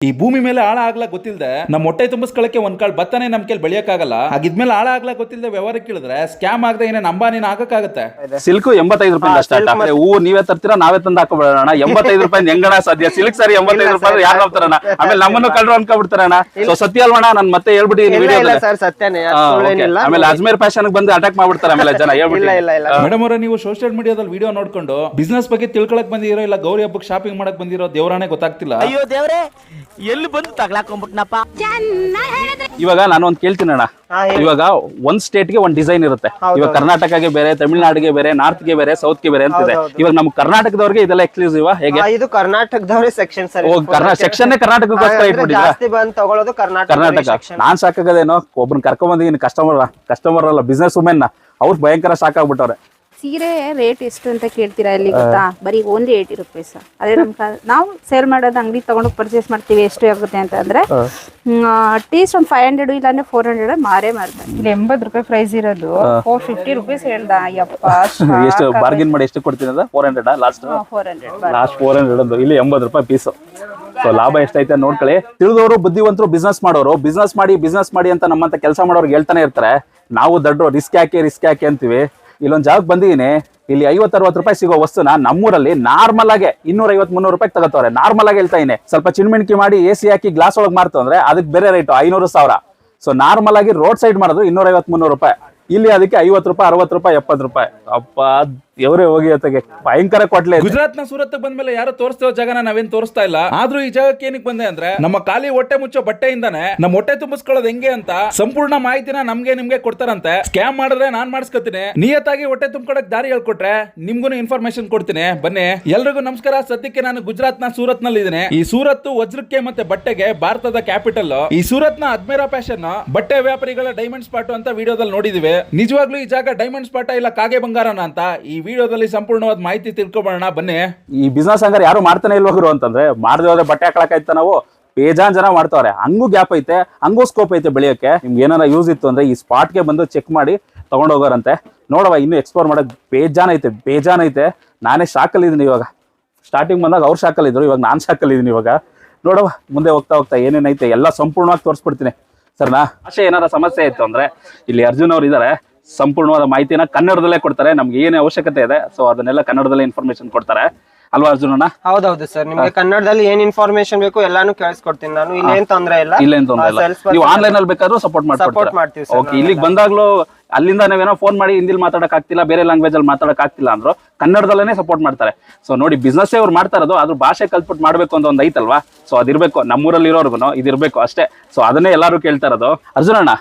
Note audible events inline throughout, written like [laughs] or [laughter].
ಈ ಭೂಮಿ ಮೇಲೆ ಆಳ ಆಗ್ಲಾ ಗೊತ್ತಿಲ್ಲದೆ ನಮ್ಮ ಹೊಟ್ಟೆ ತುಂಬಿಸ್ಕೊಳ್ಳಕ್ಕೆ ಒಂದ್ ಕಾಳು ಭತ್ತನೇ ನಮ್ ಕೇಳಿ ಬೆಳೆಯಕ್ಕಾಗಲ್ಲ ಆಗಿದ್ಮೇಲೆ ಆಳ ಆಗ್ಲಾ ಗೊತ್ತಿಲ್ಲದೆ ವ್ಯವಹಾರ ಕೇಳಿದ್ರೆ ಸ್ಕ್ಯಾಮ್ ಆಗದೆ ಏನೇನು ಅಂಬಾನಿನ ಆಗಕ್ಕಾಗತ್ತೆ. ಸಿಲ್ಕ್ ಎಂಬತ್ತೈದು ರೂಪಾಯಿ ಸ್ಟಾರ್ಟ್ ಆದ್ರೆ ಹೂವು ನೀವೇ ತರ್ತೀರಾ ನಾವೇ ತಂದು ಹಾಕೋಬಿಡೋಣ. ಎಂಬತ್ತೈದು ರೂಪಾಯಿ ಹೆಂಗಣ ಸಾಧ್ಯ? ಸಿಲ್ಕ್ ಸರಿ ಎಂಬತ್ತೈದು ರೂಪಾಯಿ ಯಾರು ಹೋಗ್ತಾರಣ ಆಮೇಲೆ ನಮ್ಮನ್ನು ಕಳ್ರು ಅನ್ಕೊಬಿಡ್ತಾರಣ ಸೊ ಸತ್ಯ ಅಲ್ವಣ ನಾನ್ ಮತ್ತೆ ಹೇಳ್ಬಿಟ್ಟಿದ್ದೀನಿ ಇಲ್ಲ ವಿಡಿಯೋದಲ್ಲಿ ಸರ್ ಸತ್ಯನೇ. ಅದ್ ಸುಳ್ಳೇನಿಲ್ಲ ಆಮೇಲೆ ಅಜ್ಮೇರ್ ಫ್ಯಾಷನ್ ಬಂದು ಅಟ್ಯಾಕ್ ಮಾಡ್ಬಿಡ್ತಾರೆ ಆಮೇಲೆ ಜನ ಇಲ್ಲ ಹೇಳ್ಬಿಟ್ಟು ಇಲ್ಲ. ಇಲ್ಲ ಮೇಡಮ್ ಅವರ ನೀವು ಸೋಷಿಯಲ್ ಮೀಡಿಯಾದಲ್ಲಿ ವಿಡಿಯೋ ನೋಡ್ಕೊಂಡು ಬಿಸ್ನೆಸ್ ಬಗ್ಗೆ ತಿಳ್ಕೊಳಕ್ ಬಂದಿರೋ ಇಲ್ಲ ಗೌರಿ ಹಬ್ಬಕ್ಕೆ ಶಾಪಿಂಗ್ ಮಾಡಕ್ ಬಂದಿರೋ ದೇವರಾಣೆ ಗೊತ್ತಾಗ್ತಿಲ್ಲ? ಅಯ್ಯೋ ದೇವ್ರೆ ಎಲ್ಲಿ ಬಂದು ತಗ್ಲಾಕೊಂಡ್ಬಿಟ್ನಪ್ಪ? ಇವಾಗ ನಾನು ಒಂದ್ ಕೇಳ್ತೀನಿ ಅಣ್ಣ. ಹಾ, ಹೇಳಿ. ಇವಾಗ ಒಂದ್ ಸ್ಟೇಟ್ಗೆ ಒಂದ್ ಡಿಸೈನ್ ಇರುತ್ತೆ. ಇವಾಗ ಕರ್ನಾಟಕಗೆ ಬೇರೆ ತಮಿಳ್ನಾಡಿಗೆ ಬೇರೆ ನಾರ್ತ್ಗೆ ಬೇರೆ ಸೌತ್ಗೆ ಬೇರೆ ಅಂತ ಇದೆ ಇವಾಗ ನಮ್ ಕರ್ನಾಟಕದವ್ರಿಗೆ ಇದೆಲ್ಲ ಎಕ್ಸ್ಕ್ಲೂಸಿವ್ ಹೇಗೆ? ಆ, ಇದು ಕರ್ನಾಟಕದವ್ರೆ ಸೆಕ್ಷನ್ ಸರ್ ಓ, ಸೆಕ್ಷನ್ ಕರ್ನಾಟಕಕ್ಕೋಸ್ಕರ ಇಟ್ಬಿಟ್ಟಿದ್ರಾ? ಜಾಸ್ತಿ ಬಂದ್ ತಗೊಳ್ಳೋದು ಕರ್ನಾಟಕ ಕರ್ನಾಟಕ. ಸೆಕ್ಷನ್ ನಾನ್ ಸಾಕಾಗದೇನೋ ಒಬ್ರನ್ನ ಕರ್ಕೊಂಡ್ ಬಂದಿದ್ದೀನಿ ಕಸ್ಟಮರ್ ಕಸ್ಟಮರ್ ಅಲ್ಲ ಬಿಸ್ನೆಸ್ ವುಮೆನ್ ಅವ್ರು ಭಯಂಕರ ಸಾಕಾಗ್ಬಿಟ್ಟವ್ರೆ. ಸೀರೆ ರೇಟ್ ಎಷ್ಟು ಅಂತ ಕೇಳ್ತೀರಾ ಇಲ್ಲಿ ಗೊತ್ತಾ? ಬರೀ ಓನ್ಲಿ ಏಯ್ಟಿ ರುಪೀಸ್ ಅದೇ ನಮ್ ನಾವು ಸೇಲ್ ಮಾಡೋದು ಅಂಗಡಿ ತಗೊಂಡು ಪರ್ಚೇಸ್ ಮಾಡ್ತೀವಿ ಎಷ್ಟು ಆಗುತ್ತೆ ಅಂತ ಅಂದ್ರೆ ಅಟ್ಲೀಸ್ಟ್ ಒಂದು ಫೈವ್ ಹಂಡ್ರೆಡ್ ಇಲ್ಲಾಂದ್ರೆ ಫೋರ್ ಹಂಡ್ರೆಡ್ ಮಾರೇ ಮಾರ್ತಾರೆ ಇಲ್ಲಿ ಎಂಬತ್ತು ರೂಪಾಯಿ ಪ್ರೈಸ್ ಇರೋದು. ಫೋರ್ ಫಿಫ್ಟಿ ರುಪೀಸ್ ಹೇಳ್ದ. ಯಪ್ಪ [laughs] ಎಷ್ಟು ಬಾರ್ಗಿನ್ ಮಾಡಿ ಎಷ್ಟು ಕೊಡ್ತೀನಿ ಅಂದ್ರೆ four hundred last four hundred last four hundred ಅಂದ್ರೆ ಇಲ್ಲಿ ಎಂಬತ್ತು ರೂಪಾಯಿ ಪೀಸ್ ಸೊ ಲಾಭ ಎಷ್ಟೈತೆ ನೋಡ್ಕೊಳ್ಳಿ. ತಿಳಿದವರು ಬುದ್ಧಿವಂತರು ಬಿಸ್ನೆಸ್ ಮಾಡೋರು. ಬಿಸ್ನೆಸ್ ಮಾಡಿ ಬಿಸ್ನೆಸ್ ಮಾಡಿ ಅಂತ ನಮ್ಮಂತ ಕೆಲಸ ಮಾಡೋರ್ಗೆ ಹೇಳ್ತಾನೆ ಇರ್ತಾರೆ. ನಾವು ದಡ್ರು ರಿಸ್ಕ್ ಯಾಕೆ ರಿಸ್ಕ್ ಯಾಕೆ ಅಂತೀವಿ. ಇಲ್ಲೊಂದ್ ಜಾಗಕ್ಕೆ ಬಂದಿದ್ದೀನಿ ಇಲ್ಲಿ ಐವತ್ತು ಅರವತ್ತು ರೂಪಾಯಿ ಸಿಗೋ ವಸ್ತುನ ನಮ್ಮೂರಲ್ಲಿ ನಾರ್ಮಲ್ ಆಗಿ ಇನ್ನೂರ ಐವತ್ ಮುನ್ನೂರು ರೂಪಾಯಿ ತಗೋತವ್ರೆ. ನಾರ್ಮಲ್ ಆಗಿ ಹೇಳ್ತಾ ಇದ್ದೀನಿ ಸ್ವಲ್ಪ ಚಿಣ್ಮಿಣ್ಕಿ ಮಾಡಿ ಎ ಸಿ ಹಾಕಿ ಗ್ಲಾಸ್ ಒಳಗೆ ಮಾರ್ತು ಅಂದ್ರೆ ಅದಕ್ಕೆ ಬೇರೆ ರೇಟು ಐನೂರು ಸಾವಿರ. ಸೊ ನಾರ್ಮಲ್ ಆಗಿ ರೋಡ್ ಸೈಡ್ ಮಾಡೋದು ಇನ್ನೂರ ಐವತ್ ಮುನ್ನೂರು ರೂಪಾಯಿ. ಇಲ್ಲಿ ಅದಕ್ಕೆ ಐವತ್ತು ರೂಪಾಯಿ, ಅರವತ್ತು ರೂಪಾಯಿ, ಎಪ್ಪತ್ತು ರೂಪಾಯಿ. ಅಪ್ಪ ಎವರೇ ಹೋಗಿ ಅತ್ತಗೆ. ಭಯಂಕರ ಕೊಟ್ಲೆ. ಗುಜರಾತ್ನ ಸೂರತ್ ಬಂದ್ಮೇಲೆ ಯಾರು ತೋರಿಸ್ತಿರೋ ಜಾಗನ ನಾವೇನ್ ತೋರಿಸ್ತಾ ಇಲ್ಲ. ಆದ್ರೂ ಈ ಜಾಗಕ್ಕೆ ಏನಕ್ಕೆ ಬಂದೆ ಅಂದ್ರೆ, ನಮ್ಮ ಖಾಲಿ ಹೊಟ್ಟೆ ಮುಚ್ಚೋ ಬಟ್ಟೆಯಿಂದಾನೆ ನಮ್ಮ ಹೊಟ್ಟೆ ತುಂಬಿಸ್ಕೊಳ್ಳೋದು ಹೆಂಗೆ ಅಂತ ಸಂಪೂರ್ಣ ಮಾಹಿತಿನ ನಮ್ಗೆ ನಿಮ್ಗೆ ಕೊಡ್ತಾರಂತೆ. ಸ್ಕ್ಯಾಮ್ ಮಾಡಿದ್ರೆ ನಾನ್ ಮಾಡಿಸ್ಕೊತೀನಿ. ನಿಯತ್ತಾಗಿ ಹೊಟ್ಟೆ ತುಂಬಿಕೊಡಕ್ ದಾರಿ ಹೇಳ್ಕೊಟ್ರೆ ನಿಮ್ಗೂ ಇನ್ಫಾರ್ಮೇಶನ್ ಕೊಡ್ತೀನಿ. ಬನ್ನಿ, ಎಲ್ರಿಗೂ ನಮಸ್ಕಾರ. ಸದ್ಯಕ್ಕೆ ನಾನು ಗುಜರಾತ್ನ ಸೂರತ್ನಲ್ಲಿ ಇದ್ದೀನಿ ಈ ಸೂರತ್ ವಜ್ರಕ್ಕೆ ಮತ್ತೆ ಬಟ್ಟೆಗೆ ಭಾರತದ ಕ್ಯಾಪಿಟಲ್ ಈ ಸೂರತ್ನ ಅದ್ಮೇರಾ ಫ್ಯಾಷನ್ ಬಟ್ಟೆ ವ್ಯಾಪಾರಿಗಳ ಡೈಮಂಡ್ ಸ್ಪಾಟ್ ಅಂತ ವಿಡಿಯೋದಲ್ಲಿ ನೋಡಿದಿವಿ. ನಿಜವಾಗ್ಲೂ ಈ ಜಾಗ ಡೈಮಂಡ್ ಸ್ಪಾಟ ಇಲ್ಲ, ಕಾಗೆ ಬಂಗಾರನ ಅಂತ ಈ ವಿಡಿಯೋದಲ್ಲಿ ಸಂಪೂರ್ಣವಾದ ಮಾಹಿತಿ ತಿಳ್ಕೊಬೋಣ ಬನ್ನಿ. ಈ ಬಿಸ್ನೆಸ್ ಹಂಗಾರೆ ಯಾರು ಮಾಡ್ತಾನೆ ಇಲ್ವಾ ಗುರು ಅಂತಂದ್ರೆ ಮಾಡದೆ ಹೋದ್ರೆ ಬಟ್ಟೆ ಹಾಕೊಳಕಾಯ್ತ ನಾವು? ಬೇಜಾನ್ ಜನ ಮಾಡ್ತಾವ್ರೆ. ಹಂಗೂ ಗ್ಯಾಪ್ ಐತೆ ಹಂಗೂ ಸ್ಕೋಪ್ ಐತೆ ಬೆಳೆಯೋಕೆ. ನಿಮ್ಗೆ ಏನಾರ ಯೂಸ್ ಇತ್ತು ಅಂದ್ರೆ ಈ ಸ್ಪಾಟ್ಗೆ ಬಂದು ಚೆಕ್ ಮಾಡಿ ತಗೊಂಡು ಹೋಗೋರಂತೆ. ನೋಡವ ಇನ್ನು ಎಕ್ಸ್ಪ್ಲೋರ್ ಮಾಡೋಕೆ ಬೇಜಾನ್ ಐತೆ ಬೇಜಾನ್ ಐತೆ. ನಾನೇ ಶಾಕಲ್ಲಿದ್ದೀನಿ ಇವಾಗ. ಸ್ಟಾರ್ಟಿಂಗ್ ಬಂದಾಗ ಅವ್ರು ಶಾಕಲ್ಲಿದ್ರು ಇವಾಗ ನಾನು ಶಾಕಲ್ಲಿದ್ದೀನಿ ಇವಾಗ. ನೋಡವ ಮುಂದೆ ಹೋಗ್ತಾ ಹೋಗ್ತಾ ಏನೇನೈತೆ ಎಲ್ಲ ಸಂಪೂರ್ಣವಾಗಿ ತೋರಿಸ್ಬಿಡ್ತೀನಿ. ಸರ್ನಾ? ಅಷ್ಟೇ ಏನಾರ ಸಮಸ್ಯೆ ಇತ್ತು ಅಂದ್ರೆ ಇಲ್ಲಿ ಅರ್ಜುನ್ ಅವ್ರು ಇದ್ದಾರೆ ಸಂಪೂರ್ಣವಾದ ಮಾಹಿತಿನ ಕನ್ನಡದಲ್ಲೇ ಕೊಡ್ತಾರೆ. ನಮ್ಗೆ ಏನೇ ಅವಶ್ಯಕತೆ ಇದೆ ಸೊ ಅದನ್ನೆಲ್ಲ ಕನ್ನಡದಲ್ಲೇ ಇನ್ಫಾರ್ಮೇಶನ್ ಕೊಡ್ತಾರೆ. ಅಲ್ವಾ ಅರ್ಜುನಣ್ಣ ಹೌದೌದು ಸರ್ ನಿಮ್ಗೆ ಕನ್ನಡದಲ್ಲಿ ಏನ್ ಇನ್ಫಾರ್ಮೇಶನ್ ಬೇಕು ಎಲ್ಲಾನು ಕೇಳಿಸ್ಕೊಡ್ತೀನಿ ನಾನು. ಇಲ್ಲೇನ್ ತೊಂದ್ರೆ ಇಲ್ಲ. ಇಲ್ಲೇನ್ ತೊಂದ್ರೆ ಇಲ್ಲ. ನೀವು ಆನ್ಲೈನ್ ಅಲ್ಲಿ ಬೇಕಾದ್ರೂ ಸಪೋರ್ಟ್ ಮಾಡ್ತೀವಿ sir. ಓಕೆ ಇಲ್ಲಿಗೆ ಬಂದಾಗ್ಲೂ ಅಲ್ಲಿಂದ ನಾವೇನೋ ಫೋನ್ ಮಾಡಿ ಹಿಂದಿಲ್ ಮಾತಾಡಕ್ ಆಗ್ತಿಲ್ಲ ಬೇರೆ ಲ್ಯಾಂಗ್ವೇಜ್ ಅಲ್ಲಿ ಮಾತಾಡಕ್ ಆಗ್ತಿಲ್ಲ ಅಂದ್ರು ಕನ್ನಡದಲ್ಲೇ ಸಪೋರ್ಟ್ ಮಾಡ್ತಾರೆ. ಸೊ ನೋಡಿ ಬಿಸ್ನೆಸ್ ಅವ್ರು ಮಾಡ್ತಾ ಇರೋದು ಅದ್ರ ಭಾಷೆ ಕಲ್ತ್ಬಿಟ್ಟು ಮಾಡ್ಬೇಕು ಅಂತ ಒಂದ್ ಐತಲ್ವಾ? ಸೊ ಅದಿರ್ಬೇಕು ನಮ್ಮೂರಲ್ಲಿ ಇರೋರ್ಗು ಇದಿರ್ಬೇಕು ಅಷ್ಟೇ. ಸೊ ಅದನ್ನೇ ಎಲ್ಲರೂ ಕೇಳ್ತಾ ಇರೋದು. ಅರ್ಜುನಣ್ಣ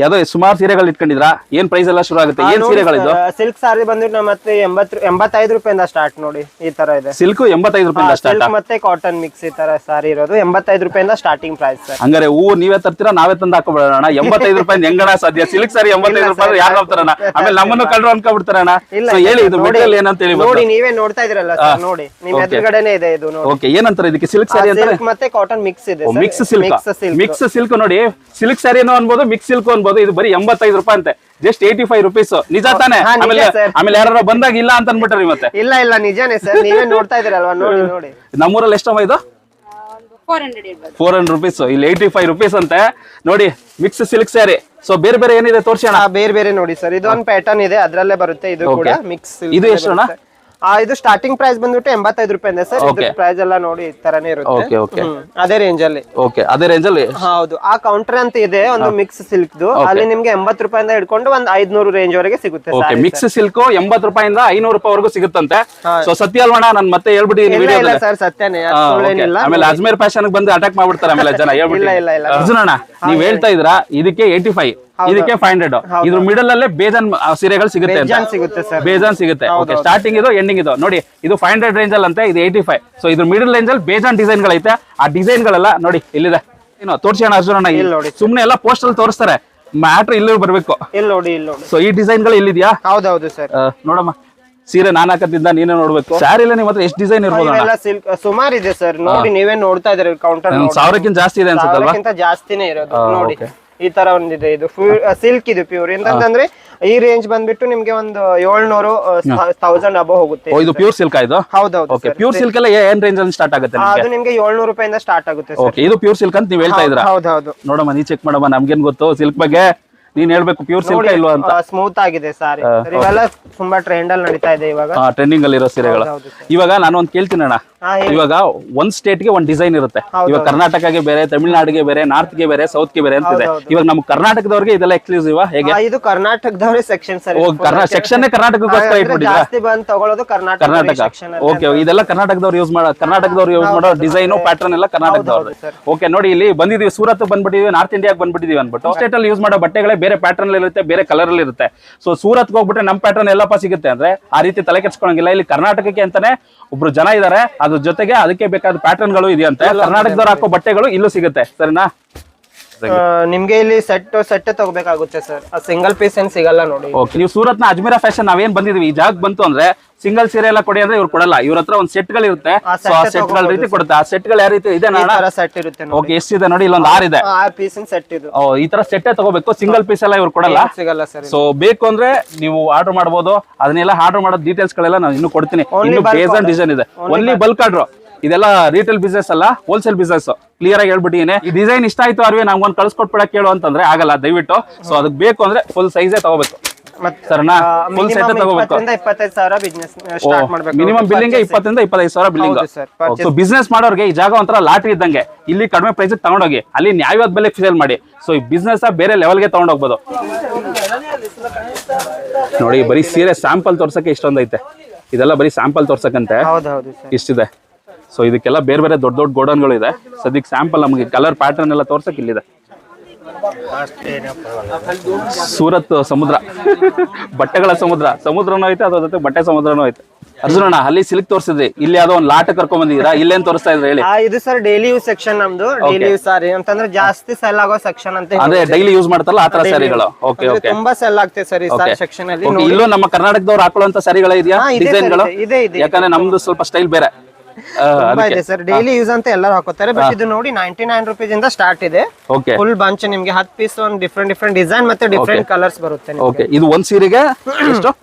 ಯಾವ್ದೋ ಸುಮಾರು ಸೀರೆಗಳು ಇಟ್ಕೊಂಡಿದ್ರಾ? ಏನ್ ಪ್ರೈಸ್ ಎಲ್ಲ ಶುರು ಆಗುತ್ತೆ? ಏನ್ ಸೀರೆಗಳಿದು ಸಿಲ್ಕ್ ಸಾರಿ ಬಂದ್ಬಿಟ್ಟು ಮತ್ತೆ ಎಂಬತ್ತು ಎಂಬತ್ತೈದು ರೂಪಾಯಿಂದ ಸ್ಟಾರ್ಟ್ ನೋಡಿ ಈ ತರ ಇದೆ. ಸಿಲ್ಕ್ ಎಂಬತ್ತೈದು ರೂಪಾಯಿಂದ ಸ್ಟಾರ್ಟ್ ಸಿಲ್ಕ್ ಮತ್ತೆ ಕಾಟನ್ ಮಿಕ್ಸ್ ಈ ತರ ಸಾರಿ ಇರೋದು. ಎಂಬತ್ತೈದು ರೂಪಾಯಿಂದ ಸ್ಟಾರ್ಟಿಂಗ್ ಪ್ರೈಸ್ ಹಂಗಾರೆ ಹೂವು ನೀವೇ ತರ್ತೀರಾ ನಾವೇ ತಂದು ಹಾಕೋಬೇಡೋಣ ಎಂಬತ್ತೈದು ರೂಪಾಯಿ ಹೆಂಗಣ ಸಾಧ್ಯ? ಸಿಲ್ಕ್ ಸಾರಿ ಎಂಬತ್ತೈದು ರೂಪಾಯಿ ಯಾರು ಹೋಗ್ತಾರಣ ಆಮೇಲೆ ನಮ್ಮನ್ನು ಕಳ್ರು ಅನ್ಕೊಂಡ್ಬಿಡ್ತಾರಣ ಸೊ ಹೇಳಿ ಇದು ಮೆಟೀರಿಯಲ್ ಏನಂತ ಹೇಳಿ ನೋಡಿ ನೀವೇ ನೋಡ್ತಾ ಇದ್ರಲ್ಲ ನೋಡಿ. ನಿಮ್ ಎದುರುಗಡೆನೆ ಇದೆ ಇದು ನೋಡಿ. ಓಕೆ ಏನಂತಾರೆ ಇದಕ್ಕೆ? ಸಿಲ್ಕ್ ಸ್ಯಾರಿ ಅಂತಾರೆ? ಸಿಲ್ಕ್ ಮತ್ತೆ ಕಾಟನ್ ಮಿಕ್ಸ್ ಇದೆ mix silk mix silk mix silk ನೋಡಿ ಸಿಲ್ಕ್ ಸ್ಯಾರಿನೂ ಅನ್ಬೋದು ಮಿಕ್ಸ್ ಸಿಲ್ಕ್ ಅನ್ಬೋದು ಇದು ಬರೀ ಎಂಬತ್ತೈದು ರೂಪಾಯಿ ಅಂತೆ. ಜಸ್ಟ್ ಏಯ್ಟಿ ಫೈವ್ ರುಪೀಸ್ ನಿಜ ತಾನೆ? ಹಾ, ನಿಜ ಆಮೇಲೆ sir. ಆಮೇಲೆ ಯಾರು ಬಂದಾಗ ಇಲ್ಲ ಅಂತ ಅನ್ಬಿಟ್ರಿ ಮತ್ತೆ. ಇಲ್ಲ ಇಲ್ಲ ನಿಜಾನೇ ಸರ್ ನೀವೇ ನೋಡ್ತಾ ಇದ್ರಲ್ವಾ ನೋಡಿ [laughs] ನೋಡಿ. ನಮ್ಮೂರಲ್ಲಿ ಎಷ್ಟಮ್ಮ ಇದು? ಫೋರ್ ಹಂಡ್ರೆಡ್ ರುಪೀಸ್ ಇಲ್ಲಿ ಏಯ್ಟಿ ಫೈವ್ ರುಪೀಸ್ ಅಂತೆ. ನೋಡಿ ಮಿಕ್ಸ್ ಸಿಲ್ಕ್ ಸ್ಯಾರಿ ಸೊ ಬೇರೆ ಬೇರೆ ಏನಿದೆ ತೋರಿಸೋಣ ಬೇರೆ ಬೇರೆ ನೋಡಿ ಸರ್. ಇದು ಒಂದು ಪ್ಯಾಟರ್ನ್ ಇದೆ ಅದ್ರಲ್ಲೇ ಬರುತ್ತೆ. ಇದು ಕೂಡ. ಮಿಕ್ಸ್ ಇದು ಎಷ್ಟು ಇದು ಸ್ಟಾರ್ಟಿಂಗ್ ಪ್ರೈಸ್ ಬಂದ್ಬಿಟ್ಟು ಎಂಬತ್ತೈದು ರೂಪಾಯಿ ಇದೆ ಸರ್. ಪ್ರೈಸ್ ಎಲ್ಲ ನೋಡಿ ಈ ತರನೇ ಇರುತ್ತೆ. ಅದೇ ರೇಂಜ್ ಅಲ್ಲಿ. ಓಕೆ ಅದೇ ರೇಂಜಲ್ಲಿ ಹೌದು. ಆ ಕೌಂಟರ್ ಅಂತ ಇದೆ ಒಂದು ಮಿಕ್ಸ್ ಸಿಲ್ಕ್ ಅಲ್ಲಿ ನಿಮ್ಗೆ ಎಂಬತ್ತು ರೂಪಾಯಿಂದ ಹಿಡ್ಕೊಂಡು ಒಂದ್ ಐದ್ನೂರು ರೇಂಜ್ ವರೆಗೆ ಸಿಗುತ್ತೆ ಮಿಕ್ಸ್. ಸಿಲ್ಕ್ ಎಂಬತ್ ರೂಪಾಯಿಂದ ಐನೂರು ರೂಪಾಯಿವರೆಗೂ ಸಿಗುತ್ತಂತೆ. ಸೊ ಸತ್ಯ ಅಲ್ವಾ ನಾನು ಮತ್ತೆ ಹೇಳ್ಬಿಟ್ಟಿದ್ದೀನಿ ಸರ್ ಸತ್ಯನೇ ಆಮೇಲೆ ಅಜ್ಮೇರ್ ಫ್ಯಾಷನ್ ಬಂದು ಅಟ್ಯಾಕ್ ಮಾಡ್ಬಿಡ್ತಾರೆ ಆಮೇಲೆ ಜನ ಹೇಳ್ಬಿಟ್ಟು ಇಲ್ಲ, ಇಲ್ಲ, ಇಲ್ಲ. ಅರ್ಜುನಣ್ಣ ನೀವ್ ಹೇಳ್ತಾ ಇದ್ರ ಇದಕ್ಕೆ ಏಯ್ಟಿ ಫೈವ್ ಇದಕ್ಕೆ ಫೈವ್ ಹಂಡ್ರೆಡ್ ಇದ್ರ ಮಿಡಲ್ ಅಲ್ಲೇ ಬೇಜಾನ್ ಸೀರೆಗಳು ಸಿಗುತ್ತೆ. ಬೇಜಾನ್ ಸಿಗುತ್ತೆ sir. ಬೇಜಾನ್ ಸಿಗುತ್ತೆ. ಓಕೆ ಸ್ಟಾರ್ಟಿಂಗ್ ಇದು ಎಂಡಿಂಗ್ ಇದು. ನೋಡಿ ಇದು ಫೈವ್ ಹಂಡ್ರೆಡ್ ರೇಂಜ್ ಅಲ್ಲಿ ಅಂತ ಇದು ಏಯ್ಟಿ ಫೈವ್ ಸೊ ಇದ್ರ ಮಿಡಲ್ ರೇಂಜ್ ಅಲ್ಲಿ ಬೇಜಾನ್ ಡಿಸೈನ್ ಗಳೈತೆ ಆ ಡಿಸೈನ್ ಗಳೆಲ್ಲ ನೋಡಿ ಇಲ್ಲಿದೆ. ಏನು ತೋರಿಸೋಣ ನೋಡಿ. ಸುಮ್ನೆ ಎಲ್ಲ ಪೋಸ್ಟ್ ಅಲ್ಲಿ ತೋರಿಸ್ತಾರೆ. ಮ್ಯಾಟ್ರ್ ಇಲ್ಲಿ ಬರ್ಬೇಕು ಸೊ ಈ ಡಿಸೈನ್ಗಳು ಇಲ್ಲಿದ್ಯಾ? ಹೌದೌದು ಸರ್. ನೋಡಮ್ಮ. ಸೀರೆ ನಾನ್ ಹಾಕತ್ತಿದ್ದ ನೀನೇ ನೋಡ್ಬೇಕು. ಸ್ಯಾರಿ ನಿಮ್ಮ ಹತ್ರ ಎಷ್ಟು ಡಿಸೈನ್ ಇರ್ಬೋದು ಸುಮಾರಿದೆ ಸುಮಾರು ಇದೆ ಸರ್. ನೋಡಿ ನೀವೇ ನೋಡ್ತಾ ಇದ್ರಿ ಕೌಂಟರ್ ಸಾವಿರಕ್ಕಿಂತ ಜಾಸ್ತಿ ಇದೆ ಅನ್ಸುತ್ತಲ್ವಾ? ಜಾಸ್ತಿನೇ ಇರೋದು. ನೋಡಿ. ಈ ತರ ಒಂದಿದೆ. ಇದು ಫುಲ್ ಸಿಲ್ಕ್ ಇದು ಪ್ಯೂರ್ ಎಂತಂದ್ರೆ ಈ ರೇಂಜ್ ಬಂದ್ಬಿಟ್ಟು ನಿಮ್ಗೆ ಒಂದು ಏಳ್ನೂರು ತೌಸಂಡ್ ಅಬೋ ಹೋಗುತ್ತೆ. ಇದು ಪ್ಯೂರ್ ಸಿಲ್ಕ್ ಇದು? ಹೌದೌದು ಓಕೆ ಪ್ಯೂರ್ ಸಿಲ್ಕ್ ಎಲ್ಲ ಏನ್ ರೇಂಜ್ ಅಲ್ಲಿ ಸ್ಟಾರ್ಟ್ ಆಗುತ್ತೆ ಅದು ನಿಮ್ಗೆ ಏಳ್ನೂರು ರೂಪಾಯಿಂದ ಸ್ಟಾರ್ಟ್ ಆಗುತ್ತೆ ಇದು ಪ್ಯೂರ್ ಸಿಲ್ಕ್ ಅಂತ ನೀವು ಹೇಳ್ತಾ ಇದ್ರ ಹೌದೌದು ನೋಡಮ್ಮ ನೀ ಚೆಕ್ ಮಾಡಮ್ಮ ನಮ್ಗೇನ್ ಗೊತ್ತು? ಸಿಲ್ಕ್ ಬಗ್ಗೆ ನೀನ್ ಹೇಳ್ಬೇಕು ಪ್ಯೂರ್ ಸಿಲ್ಕ್ ಇಲ್ವಾ ಅಂತ. ಸ್ಮೂತ್ ಆಗಿದೆ ಸಾರಿ ಇವೆಲ್ಲ ತುಂಬಾ ಟ್ರೆಂಡ್ ಅಲ್ಲಿ ನಡೀತಾ ಇದೆ ಇವಾಗ. ಟ್ರೆಂಡಿಂಗ್ ಅಲ್ಲಿ ಇರೋ ಸೀರೆಗಳು. ಇವಾಗ ನಾನು ಒಂದ್ ಕೇಳ್ತೀನಿ ಅಣ್ಣ. ಇವಾಗ ಒಂದ್ ಸ್ಟೇಟ್ಗೆ ಒಂದ್ ಡಿಸೈನ್ ಇರುತ್ತೆ. ಇವಾಗ ಕರ್ನಾಟಕಗೆ ಬೇರೆ ತಮಿಳ್ನಾಡಿಗೆ ಬೇರೆ ನಾರ್ತ್ಗೆ ಬೇರೆ ಸೌತ್ಗೆ ಬೇರೆ ಅಂತಿದೆ. ಇವಾಗ ನಮ್ ಕರ್ನಾಟಕದವ್ರಿಗೆ ಇದೆಲ್ಲ ಎಕ್ಸ್ಕ್ಲೂಸಿವ್ ಹೇಗೆ? ಇದು ಕರ್ನಾಟಕದವರೇ ಸೆಕ್ಷನ್ ಸರ್. ಸೆಕ್ಷನ್ ಕರ್ನಾಟಕಕ್ಕೋಸ್ಕರ ಬಂದು ತಗೊಳ್ಳೋದು ಕರ್ನಾಟಕ. ಓಕೆ ಇದೆಲ್ಲ ಕರ್ನಾಟಕದವ್ರು ಯೂಸ್ ಮಾಡೋ ಕರ್ನಾಟಕದವ್ರು ಯೂಸ್ ಮಾಡೋ ಡಿಸೈನ್ ಪ್ಯಾಟರ್ನ್ ಎಲ್ಲ ಕರ್ನಾಟಕದವ್ರು ಓಕೆ ನೋಡಿ ಇಲ್ಲಿ ಬಂದಿದೀವಿ ಸೂರತ್ ಬಂದ್ಬಿಟ್ಟಿದೀವಿ ನಾರ್ತ್ ಇಂಡಿಯಾಗೆ ಬಂದ್ಬಿಟ್ಟಿದೀವಿ ಅನ್ಬಿಟ್ಟು ಸ್ಟೇಟ್ ಅಲ್ಲಿ ಯೂಸ್ ಮಾಡೋ ಬಟ್ಟೆಗಳೇ ಬೇರೆ ಪ್ಯಾಟರ್ನ್ ಇರುತ್ತೆ ಬೇರೆ ಕಲರ್ ಅಲ್ಲಿ ಇರುತ್ತೆ. ಸೊ ಸೂರತ್ ಹೋಗ್ಬಿಟ್ರೆ ನಮ್ಮ ಪ್ಯಾಟರ್ನ್ ಎಲ್ಲಪ್ಪ ಸಿಗುತ್ತೆ ಅಂದ್ರೆ ಆ ರೀತಿ ತಲೆ ಕೆಡ್ಸ್ಕೊಳಂಗಿಲ್ಲ. ಇಲ್ಲಿ ಕರ್ನಾಟಕಕ್ಕೆ ಅಂತಾನೆ ಒಬ್ರು ಜನ ಇದಾರೆ. ಅದ್ರ ಜೊತೆಗೆ ಅದಕ್ಕೆ ಬೇಕಾದ ಪ್ಯಾಟರ್ನ್ಗಳು ಇದೆಯಂತೆ. ಕರ್ನಾಟಕದವ್ರು ಹಾಕೋ ಬಟ್ಟೆಗಳು ಇಲ್ಲೂ ಸಿಗುತ್ತೆ. ಸರಿನಾ? ನಿಮ್ಗೆ ಇಲ್ಲಿ ಸೆಟ್ ಸೆಟ್ ತಗೋಬೇಕಾಗುತ್ತೆ ಸರ್ ಸಿಂಗಲ್ ಪೀಸ್ ಏನ್ ಸಿಗಲ್ಲ ನೋಡಿ. ಓಕೆ ನೀವು ನ ಅಜ್ಮೀರಾ ಫ್ಯಾಷನ್ ನಾವೇನ್ ಬಂದಿದ್ವಿ? ಈ ಜಾಗ ಬಂತು ಅಂದ್ರೆ ಸಿಂಗಲ್ ಸೀರೆ ಎಲ್ಲ ಕೊಡಿ ಅಂದ್ರೆ ಇವ್ರು ಕೊಡಲ್ಲ. ಇವ್ರ ಹತ್ರ ಒಂದ್ ಸೆಟ್ಗಳು ಇರುತ್ತೆ ಆ ಸೆಟ್ಗಳ ರೀತಿ ಕೊಡುತ್ತೆ. ಆ ಸೆಟ್ಗಳು ಯಾವ ರೀತಿ ಇದೆ ಸೆಟ್ ಇರುತ್ತೆ ನೋಡಿ. ಓಕೆ ಎಷ್ಟಿದೆ ನೋಡಿ ಇಲ್ಲೊಂದು ಆರ್ ಇದೆ. ಆ ಪೀಸ್ ಸೆಟ್ ಇದು. ಓ ಈ ತರ ಸೆಟ್ಟೇ ತಗೋಬೇಕು. ಸಿಂಗಲ್ ಪೀಸ್ ಎಲ್ಲ ಇವ್ರು ಕೊಡಲ್ಲ. ಸಿಗಲ್ಲ ಸರ್ ಸೊ ಬೇಕು ಅಂದ್ರೆ ನೀವು ಆರ್ಡರ್ ಮಾಡಬಹುದು ಅದನ್ನೆಲ್ಲ ಆರ್ಡರ್ ಮಾಡೋ ಡೀಟೇಲ್ಸ್ ಗಳೆಲ್ಲ ನಾನು ಇನ್ನು ಕೊಡ್ತೀನಿ. ಇನ್ನು ಬೇಸ್ ಡಿಸೈನ್ ಇದೆ. ಒನ್ಲಿ ಬಲ್ಕ್ ಆರ್ಡರ್ ಇದೆಲ್ಲ ರಿಟೇಲ್ ಬಿಸ್ನೆಸ್ ಅಲ್ಲ ಹೋಲ್ಸೇಲ್ ಬಿಸ್ನೆಸ್ ಕ್ಲಿಯರ್ ಆಗಿ ಹೇಳ್ಬಿಟ್ಟಿದ್ದೀನಿ ಈ ಡಿಸೈನ್ ಇಷ್ಟ ಆಯ್ತು ಅರ್ವಿ ನಮ್ಗೊಂದು ಕಳ್ಸ್ಕೊಟ್ಬಿಡಕ್ ಕೇಳು ಅಂತಂದ್ರೆ ಆಗಲ್ಲ ದಯವಿಟ್ಟು. ಸೊ ಅದಕ್ಕೆ ಬೇಕು ಅಂದ್ರೆ ಫುಲ್ ಸೈಜೇ ತಗೋಬೇಕು. ಮಿನಿಮಮ್ ಬಿಲ್ಲಿಂಗ್ ಇಪ್ಪತ್ತರಿಂದ ಇಪ್ಪತ್ತೈದು ಸಾವಿರ ಬಿಲ್ಲಿಂಗ್. ಸೊ ಬಿಸ್ನೆಸ್ ಮಾಡೋರಿಗೆ ಈ ಜಾಗ ಒಂಥರ ಲಾಟ್ರಿ ಇದ್ದಂಗೆ. ಇಲ್ಲಿ ಕಡಿಮೆ ಪ್ರೈಸ್ ತಗೊಂಡೋಗಿ ಅಲ್ಲಿ ನ್ಯಾಯವಾದ ಬೆಲೆ ಸೇಲ್ ಮಾಡಿ. ಸೊ ಈ ಬಿಸ್ನೆಸ್ ಬೇರೆ ಲೆವೆಲ್ಗೆ ತಗೊಂಡೋಗ್ಬೋದು. ನೋಡಿ ಬರೀ ಸೀರೆ ಸ್ಯಾಂಪಲ್ ತೋರ್ಸಕ್ಕೆ ಇಷ್ಟೊಂದೈತೆ. ಇದೆಲ್ಲ ಬರೀ ಸ್ಯಾಂಪಲ್ ತೋರ್ಸಕ್ಕಂತೆ. ಇಷ್ಟಿದೆ. ಸೊ ಇದಕ್ಕೆಲ್ಲ ಬೇರೆ ಬೇರೆ ದೊಡ್ಡ ದೊಡ್ಡ ಗೋಡನ್ಗಳು ಇದೆ ಸದ್ಯಕ್ಕೆ ಸ್ಯಾಂಪಲ್ ನಮಗೆ ಕಲರ್ ಪ್ಯಾಟರ್ನ್ ಎಲ್ಲ ತೋರ್ಸಕ್ ಇಲ್ಲಿದೆ. ಸೂರತ್ ಸಮುದ್ರ. ಬಟ್ಟೆಗಳ ಸಮುದ್ರ. ಸಮುದ್ರನೂ ಐತೆ ಅದ್ರ ಜೊತೆ ಬಟ್ಟೆ ಸಮುದ್ರನೂ ಐತೆ. ಅರ್ಜುನಣ್ಣ ಅಲ್ಲಿ ಸಿಲ್ಕ್ ತೋರಿಸಿದ್ರಿ. ಇಲ್ಲಿ ಯಾವ್ದೋ ಒಂದ್ ಲಾಟ ಕರ್ಕೊಂಡ್ ಬಂದಿದ್ದೀರಾ ಇಲ್ಲೇನ್ ತೋರಿಸ್ತಾ ಇದ್ರಿ ಹೇಳಿ. ಇದು ಸರ್ ಡೈಲಿ ಯೂಸ್ ಸೆಕ್ಷನ್ ನಮ್ದು. ಡೈಲಿ ಯೂಸ್ ಸಾರಿ ಅಂತಂದ್ರೆ ಜಾಸ್ತಿ ಸೆಲ್ ಆಗೋ ಸೆಕ್ಷನ್ ಅಂತ ಅದೇ ಡೈಲಿ ಯೂಸ್ ಮಾಡ್ತಾರಲ್ಲ ಆ ತರ ಸ್ಯಾರಿಗಳು ಓಕೆ ಓಕೆ ತುಂಬಾ ಸೆಲ್ ಆಗ್ತದೆ ಸರ್ ಈ ಸೆಕ್ಷನ್ ಅಲ್ಲಿ ಇಲ್ಲೂ ನಮ್ಮ ಕರ್ನಾಟಕದವ್ರು ಹಾಕೊಳ್ಳುವಂತ ಸ್ಯಾರಿಗಳ ಇದೆಯಾ? ಡಿಸೈನ್ಗಳು ಇದೆ, ಇದೆ. ಯಾಕಂದ್ರೆ ನಮ್ದು ಸ್ವಲ್ಪ ಸ್ಟೈಲ್ ಬೇರೆ. ತುಂಬಾ ಇದೆ ಸರ್. ಡೈಲಿ ಯೂಸ್ ಅಂತ ಎಲ್ಲರೂ ಹಾಕೋತಾರೆ ಬಟ್ ಇದು ನೋಡಿ ನೈಂಟಿ ನೈನ್ ರುಪೀಸ್ ಇಂದ ಸ್ಟಾರ್ಟ್ ಇದೆ. ಫುಲ್ ಬಂಚ್ ನಿಮ್ಗೆ ಹತ್ ಪೀಸ್ ಒಂದು ಡಿಫ್ರೆಂಟ್ ಡಿಫ್ರೆಂಟ್ ಡಿಸೈನ್ ಮತ್ತೆ ಡಿಫ್ರೆಂಟ್ ಕಲರ್ಸ್ ಬರುತ್ತೆ ಓಕೆ ಇದು ಒಂದ್ ಸೀರೆಗೆ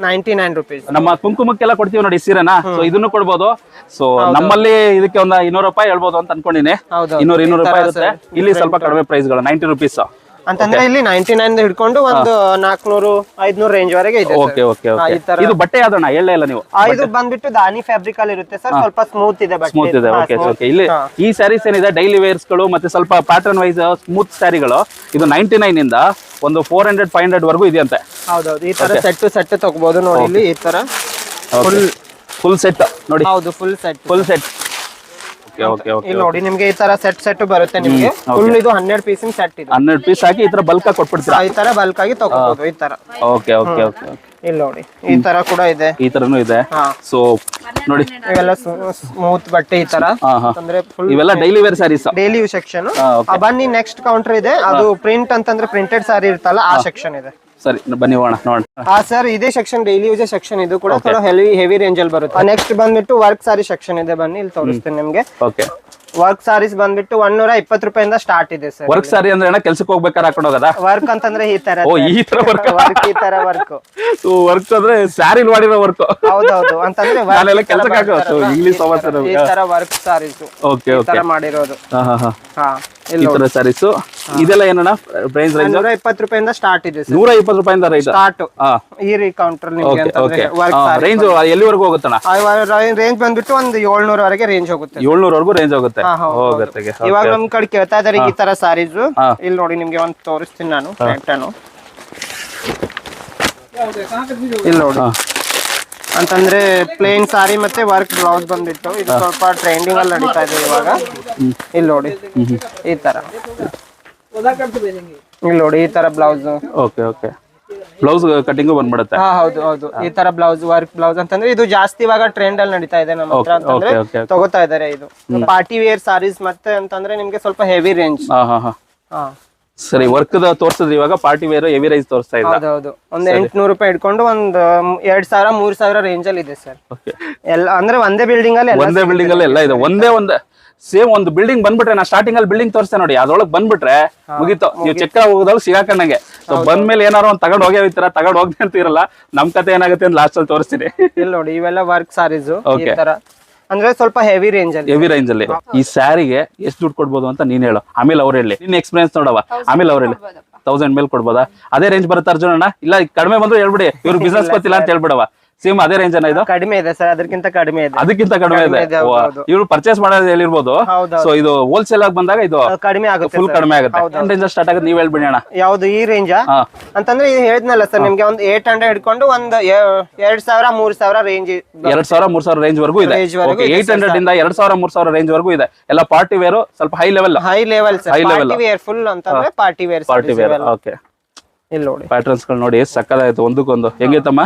ನೈನ್ಟಿ ನೈಂಟಿ ನೈನ್ ರುಪೀಸ್ ನಮ್ಮ ಕುಂಕುಮಕ್ಕೆಲ್ಲ ಕೊಡ್ತೀವಿ ನೋಡಿ ಸೀರೆನ. ಸೊ ಇದನ್ನು ಕೊಡ್ಬೋದು. ಸೊ ನಮ್ಮಲ್ಲಿ ಇದಕ್ಕೆ ಒಂದು ಇನ್ನೂರು ರೂಪಾಯಿ ಹೇಳ್ಬೋದು ಅಂತ ಅನ್ಕೊಂಡಿನಿ. ಹೌದು. ಇನ್ನೂರು ಇನ್ನೂರು ರೂಪಾಯಿ ಇರುತ್ತೆ. ಇಲ್ಲಿ ಸ್ವಲ್ಪ ಕಡಿಮೆ ಪ್ರೈಸ್ಗಳು ನೈಂಟಿ ರುಪೀಸ್ ಅಂತಂದ್ರೆ ಇಲ್ಲಿ ನೈಂಟಿ ನೈನ್ ಹಿಡ್ಕೊಂಡು ಒಂದು ನಾಲ್ಕನೂರು ಐದ್ನೂರು ರೇಂಜ್ ವರೆಗೆ ಇದೆ. ಓಕೆ ಇದು ಬಟ್ಟೆ ಯಾವ್ದಣ್ಣ? ಹೇಳೇ ಇಲ್ಲ ನೀವು. ಇದು ಬಂದ್ಬಿಟ್ಟು ದಾನಿ ಫ್ಯಾಬ್ರಿಕ್ ಅಲ್ಲಿ ಇರುತ್ತೆ ಸರ್ ಸ್ವಲ್ಪ ಸ್ಮೂತ್ ಇದೆ ಸ್ಮೂತ್ ಇದೆ. ಓಕೆ ಓಕೆ ಇಲ್ಲಿ ಈ ಸ್ಯಾರೀಸ್ ಏನಿದೆ? ಡೈಲಿ ವೇರ್ಸ್ಗಳು ಮತ್ತೆ ಸ್ವಲ್ಪ ಪ್ಯಾಟರ್ನ್ ವೈಸ್ ಸ್ಮೂತ್ ಸ್ಯಾರಿಗಳು ಇದು ನೈಂಟಿ ನೈನ್ ಇಂದ ಒಂದು ಫೋರ್ ಹಂಡ್ರೆಡ್ ಫೈವ್ ಹಂಡ್ರೆಡ್ ವರ್ಗೂ ಇದೆಯಂತೆ. ಹೌದೌದು. ಈ ತರ ಸೆಟ್ ಸೆಟ್ ತಗೋಬಹುದು ನೋಡಿ ಇಲ್ಲಿ ಈ ತರ. ಫುಲ್ ಫುಲ್ ಸೆಟ್ ನೋಡಿ. ಹೌದು ಫುಲ್ ಸೆಟ್ ಫುಲ್ ಸೆಟ್ ಇಲ್ಲಿ ನೋಡಿ ನಿಮ್ಗೆ ಈ ತರ ಸೆಟ್ ಸೆಟ್ ಬರುತ್ತೆ ನಿಮ್ಗೆ. ಫುಲ್ ಇದು ಹನ್ನೆರಡು ಪೀಸಿನ ಸೆಟ್ ಇದು. ಹನ್ನೆರಡು ಪೀಸ್ ಹಾಕಿ ಈ ತರ ಬಲ್ಕ್ ಆಗಿ ಕೊಟ್ಬಿಡ್ತೀರಾ? ಈ ತರ ಬಲ್ಕ್ ಆಗಿ ತಗೋಬಹುದು ಈ ತರ. ಓಕೆ ಓಕೆ ಓಕೆ ಇಲ್ಲಿ ನೋಡಿ ಈ ತರ ಕೂಡ ಇದೆ. ಈ ತರನು ಇದೆ. ಸೊ ನೋಡಿ. ಇವೆಲ್ಲ ಸ್ಮೂತ್ ಬಟ್ಟೆ ಈ ತರ. ಅಂದ್ರೆ ಇವೆಲ್ಲ daily wear saris daily section ಬನ್ನಿ ನೆಕ್ಸ್ಟ್ ಕೌಂಟರ್ ಇದೆ. ಅದು ಪ್ರಿಂಟ್ ಅಂತಂದ್ರೆ ಪ್ರಿಂಟೆಡ್ ಸಾರಿ ಇರ್ತಲ್ಲ ಆ ಸೆಕ್ಷನ್ ಇದೆ. ಸರಿ ಬನ್ನಿ ಹೋಗೋಣ ನೋಡೋಣ. ಆ ಸರ್ ಇದೇ ಸೆಕ್ಷನ್ ಡೈಲಿ ಯೂಸ್ ಸೆಕ್ಷನ್ ಇದು ಕೂಡ ಹೆವಿ ಹೆವಿ ರೇಂಜ್ ಅಲ್ಲಿ ಬರುತ್ತೆ. ನೆಕ್ಸ್ಟ್ ಬಂದ್ಬಿಟ್ಟು ವರ್ಕ್ ಸಾರಿ ಸೆಕ್ಷನ್ ಇದೆ ಬನ್ನಿ ಇಲ್ಲಿ ತೋರಿಸ್ತೀನಿ ನಿಮ್ಗೆ. ಓಕೆ ವರ್ಕ್ ಸಾರೀಸ್ ಬಂದ್ಬಿಟ್ಟು ಒಂದೂರ ಇಪ್ಪತ್ತು ರೂಪಾಯಿಂದ ಸ್ಟಾರ್ಟ್ ಇದೆ ಸರ್ ವರ್ಕ್ ಸಾರಿ ಅಂದ್ರೆ ಏನ ಕೆಲ್ಸಕ್ಕೆ ಹೋಗ್ಬೇಕಾದ್ರೆ ಹಾಕೊಂಡು ಹೋಗದ? ವರ್ಕ್ ಅಂತಂದ್ರೆ ಈ ತರ ಓ ಈ ತರ ವರ್ಕ್ ವರ್ಕ್ ಈ ತರ ವರ್ಕ್ ವರ್ಕ್ [laughs] ಅಂದ್ರೆ ಸ್ಯಾರಿ ಮಾಡಿರೋ ವರ್ಕ್ ಹೌದೌದು. ಅಂತಂದ್ರೆ ನಾನೆಲ್ಲ ಕೆಲ್ಸಕ್ಕೆ ಹಾಕೋ ಇಂಗ್ಲಿಷ್ ಸಮಸ್ಯೆ ಈ ತರ ವರ್ಕ್ ಸಾರೀಸ್ ಓಕೆ ಈ ಓಕೆ ತರ ಮಾಡಿರೋದು. ಹಾ ಹಾ ಹಾ. ಈ ತರ ಸ್ಯಾರೀಸ್ ಇದೆಲ್ಲ ಏನಣ್ಣ ಪ್ರೈಸ್ ರೇಂಜ್ ನೂರ ಇಪ್ಪತ್ತು ರೂಪಾಯಿಂದ ಸ್ಟಾರ್ಟ್ ಇದೆ ಸರ್ ನೂರ ಇಪ್ಪತ್ತು ರೂಪಾಯಿಂದ ರೈಟ್ ಸ್ಟಾರ್ಟ್ ಈ ರೀ ಕೌಂಟರ್ ನಿಮ್ಗೆ ಅಂತಂದ್ರೆ ವರ್ಕ್ ರೇಂಜ್ ಎಲ್ಲಿವರೆಗೂ ಹೋಗುತ್ತಣ್ಣ? ರೇಂಜ್ ಬಂದ್ಬಿಟ್ಟು ಒಂದು ಏಳ್ನೂರ ವರೆಗೆ ರೇಂಜ್ ಹೋಗುತ್ತೆ ಏಳ್ನೂರವರೆಗೂ ರೇಂಜ್ ಹೋಗುತ್ತೆ. ಹೋಗುತ್ತೆ. ಇವಾಗ ನಮ್ ಕಡೆ ಕೇಳ್ತಾ ಇದಾರೆ ಈ ತರ ಸಾರೀಸ್. ಇಲ್ಲಿ ನೋಡಿ ನಿಮ್ಗೆ ಒಂದ್ ತೋರಿಸ್ತೀನಿ ನಾನು ಪ್ಯಾಂಟನ್ನು ಇಲ್ಲಿ ನೋಡಿ. ಅಂತಂದ್ರೆ ಪ್ಲೇನ್ ಸಾರಿ ಮತ್ತೆ ವರ್ಕ್ ಬ್ಲೌಸ್ ಬಂದಿತ್ತು. ಇದು ಸ್ವಲ್ಪ ಟ್ರೆಂಡಿಂಗ್ ಅಲ್ಲಿ ನಡೀತಾ ಇದೆ ಇವಾಗ. ಇಲ್ಲಿ ನೋಡಿ. ಈ ತರ. ಇಲ್ಲಿ ನೋಡಿ ಈ ತರ blouse okay okay. Blouse cutting ಬಂದ್ಬಿಡುತ್ತೆ. ಹಾ ಹೌದು ಹೌದು. ಈ ತರ ಬ್ಲೌಸ್ ವರ್ಕ್ ಬ್ಲೌಸ್ ಅಂತಂದ್ರೆ ಇದು ಜಾಸ್ತಿ ಇವಾಗ ಟ್ರೆಂಡ್ ಅಲ್ಲಿ ನಡೀತಾ ಇದೆ ನಮ್ಮ ಹತ್ರ ಅಂತಂದ್ರೆ. ತಗೋತಾ ಇದಾರೆ ಇದು. ಪಾರ್ಟಿ ವೇರ್ ಸಾರೀಸ್ ಮತ್ತೆ ಅಂತಂದ್ರೆ ನಿಮ್ಗೆ ಸ್ವಲ್ಪ ಹೆವಿ ರೇಂಜ್ ಹಾ ಹಾ ಹಾ. ಹಾ. ಸರಿ ವರ್ಕ್ ತೋರಿಸಿದ್ರೆ ಇವಾಗ ಪಾರ್ಟಿ ವೇರ್ ಹೆವಿ ರೈಸ್ ತೋರಿಸ್ತಾ ಹೌದು ಹೌದು. ಒಂದ್ ಎಂಟ್ನೂರು ರೂಪಾಯಿ ಇಟ್ಕೊಂಡು ಒಂದ್ ಎರಡ್ ಸಾವಿರ ಮೂರ್ ಸಾವಿರ ರೇಂಜ್ ಅಲ್ಲಿ ಇದೆ ಸರ್ ಎಲ್ಲ ಅಂದ್ರೆ ಒಂದೇ ಬಿಲ್ಡಿಂಗ್ ಅಲ್ಲಿ ಒಂದೇ ಬಿಲ್ಡಿಂಗ್ ಅಲ್ಲಿ ಎಲ್ಲ ಇದೆ. ಒಂದೇ ಒಂದೇ ಸೇಮ್ ಒಂದು ಬಿಲ್ಡಿಂಗ್ ಬಂದ್ಬಿಟ್ರೆ ನಾ ಸ್ಟಾರ್ಟಿಂಗ್ ಅಲ್ಲಿ ಬಿಲ್ಡಿಂಗ್ ತೋರಿಸ್ತೇನೆ ನೋಡಿ. ಅದ್ರೊಳಗೆ ಬಂದ್ಬಿಟ್ರೆ ಮುಗಿತು. ನೀವು ಚಕ್ರ ಹೋಗೋದ್ರಲ್ಲಿ ಸಿಗಾಕೊಂಡಂಗೆ. ಸೊ ಬಂದ್ಮೇಲೆ ಏನಾರು ಒಂದು ತಗೊಂಡ್ ಹೋಗೇ ಹೋಗ್ತೀರಾ ತಗೊಂಡ್ ಹೋಗ್ದೆ ಅಂತ ಇರಲ್ಲ. ನಮ್ ಕತೆ ಏನಾಗುತ್ತೆ ಅಂತ ಲಾಸ್ಟ್ ಅಲ್ಲಿ ತೋರಿಸ್ತೀನಿ. ಇಲ್ಲಿ ನೋಡಿ ಇವೆಲ್ಲ ವರ್ಕ್ ಸಾರೀಸ್. ತರ. ಅಂದ್ರೆ ಸ್ವಲ್ಪ ಹೆವಿ ರೇಂಜ್ ಅಲ್ಲಿ. ಹೆವಿ ರೇಂಜ್ ಅಲ್ಲಿ. ಈ ಸ್ಯಾರಿಗೆ ಎಷ್ಟು ದುಡ್ಡು ಕೊಡ್ಬೋದು ಅಂತ ನೀನ್ ಹೇಳು. ಆಮೇಲೆ ಅವ್ರ ಹೇಳಿ. ನಿನ್ನ ಎಕ್ಸ್ಪೀರಿಯನ್ಸ್ ನೋಡವ ಆಮೇಲೆ ಅವ್ರು ಹೇಳಿ. ತೌಸಂಡ್ ಮೇಲೆ ಕೊಡ್ಬೋದಾ? ಅದೇ ರೇಂಜ್ ಬರುತ್ತೆ ಅರ್ಜುನ ಇಲ್ಲ ಕಡಿಮೆ ಬಂದ್ರು ಹೇಳ್ಬಿಡಿ. ಇವ್ರು ಬಿಸ್ನೆಸ್ ಗೊತ್ತಿಲ್ಲ ಅಂತ ಹೇಳ್ಬಿಡವ ಸೇಮ್ ಅದೇ ರೇಂಜ್ ಅನ್ನ ಇದು? ಕಡಿಮೆ ಇದೆ ಸರ್ ಅದಕ್ಕಿಂತ ಕಡಿಮೆ ಇದೆ. ಅದಕ್ಕಿಂತ ಕಡಿಮೆ ಇದೆ. ಇವ್ರು ಪರ್ಚೇಸ್ ಮಾಡೋದು ಹೇಳಿರ್ಬೋದು ಸೊ ಇದು ಹೋಲ್ಸೇಲ್ ಆಗಿ ಬಂದಾಗ ಇದು ಕಡಿಮೆ ಆಗುತ್ತೆ ಫುಲ್ ಕಡಿಮೆ ಆಗುತ್ತೆ. ರೇಂಜ್ ಸ್ಟಾರ್ಟ್ ಆಗುತ್ತೆ ನೀವ್ ಹೇಳ್ಬಿಡಿ ಅಣ್ಣ. ಯಾವ್ದು ಈ ರೇಂಜ್ ಅಂತಂದ್ರೆ ಇದು ಹೇಳಿದ್ನಲ್ಲ ಸರ್ ನಿಮ್ಗೆ ಒಂದು ಏಟ್ ಹಂಡ್ರೆಡ್ ಹಿಡ್ಕೊಂಡು ಒಂದು ಎರಡ್ ಸಾವಿರ ಮೂರ್ ಸಾವಿರ ರೇಂಜ್ ಎರಡ್ ಸಾವಿರ ಮೂರ್ ಸಾವಿರ ರೇಂಜ್ ವರ್ಗೂ ಇದೆ. ಏಟ್ ಹಂಡ್ರೆಡ್ ಇಂದ ಎರಡ್ ಸಾವಿರ ಮೂರ್ ಸಾವಿರ ರೇಂಜ್ ವರೆಗೂ ಇದೆ. ಎಲ್ಲ ಪಾರ್ಟಿ ವೇರ್ ಸ್ವಲ್ಪ high level high level sir level full ಅಂತಂದ್ರೆ party wear party wear okay ಇಲ್ಲಿ ನೋಡಿ. ಪ್ಯಾಟರ್ನ್ಸ್ಗಳು ನೋಡಿ ಸಕ್ಕದಾಯ್ತು ಒಂದಕ್ಕೊಂದು. ಹೆಂಗಿತ್ತಮ್ಮ?